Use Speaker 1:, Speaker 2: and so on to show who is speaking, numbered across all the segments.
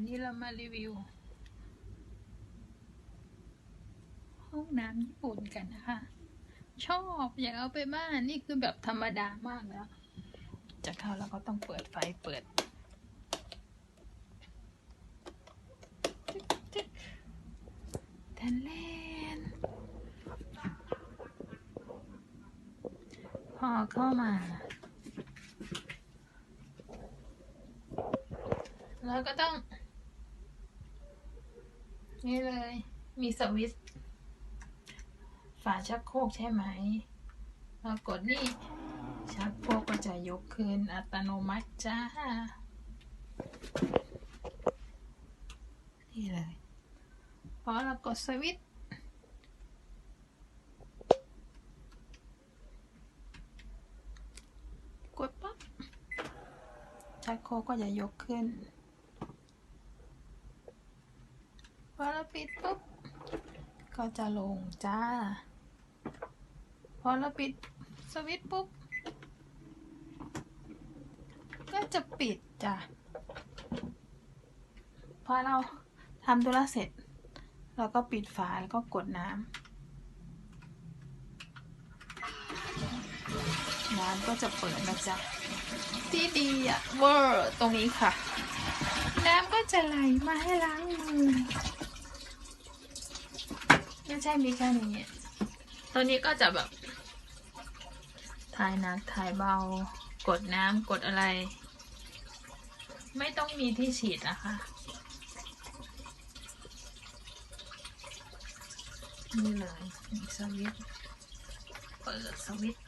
Speaker 1: วันนี้เรามารีวิว ห้องน้ำญี่ปุ่นกันนะคะ ชอบอยากเอาไปบ้านนี่คือแบบธรรมดามากแล้ว จะเข้าแล้วก็ต้องเปิดไฟเปิดแทนเลนพอเข้ามาแล้วก็ต้อง นี่เลย มีสวิตฝาชักโครกใช่ไหมเรากดนี่ ชักโครกก็จะยกขึ้นอัตโนมัติจ้า นี่เลยพอเรากดสวิตกดปั๊บชักโครกก็จะยกขึ้น พอเราปิดปุ๊บ ก็จะลงจ้า พอเราปิดสวิตช์ปุ๊บ ก็จะปิดจ้ะ พอเราทำธุระเสร็จ เราก็ปิดฝาแล้วก็กดน้ำน้ำก็จะเปิดนะจ๊ะที่ดีอะเวอร์ตรงนี้ค่ะ น้ำก็จะไหลมาให้ล้างมือ ใช่มีแค่นี้ตัวนี้ก็จะแบบ ถ่ายหนักถ่ายเบา กดน้ำกดอะไร ไม่ต้องมีที่ฉีดนะคะนี่เลยมีสวิตช์เปิดสวิตช์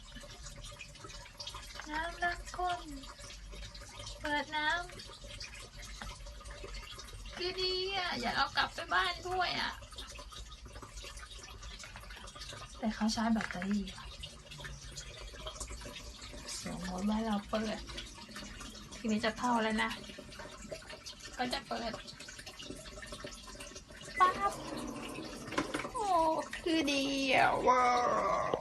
Speaker 1: น้ำล้างก้นเปิดน้ำคือดีอะ อยากเอากลับไปบ้านด้วยอะ แต่เขาใช้แบตเตอรี่อะสมมติว่าเราเปิด ทีนี้จะเข้าแล้วนะ ก็จะเปิดปั๊บโอ้คือดีอะว้าว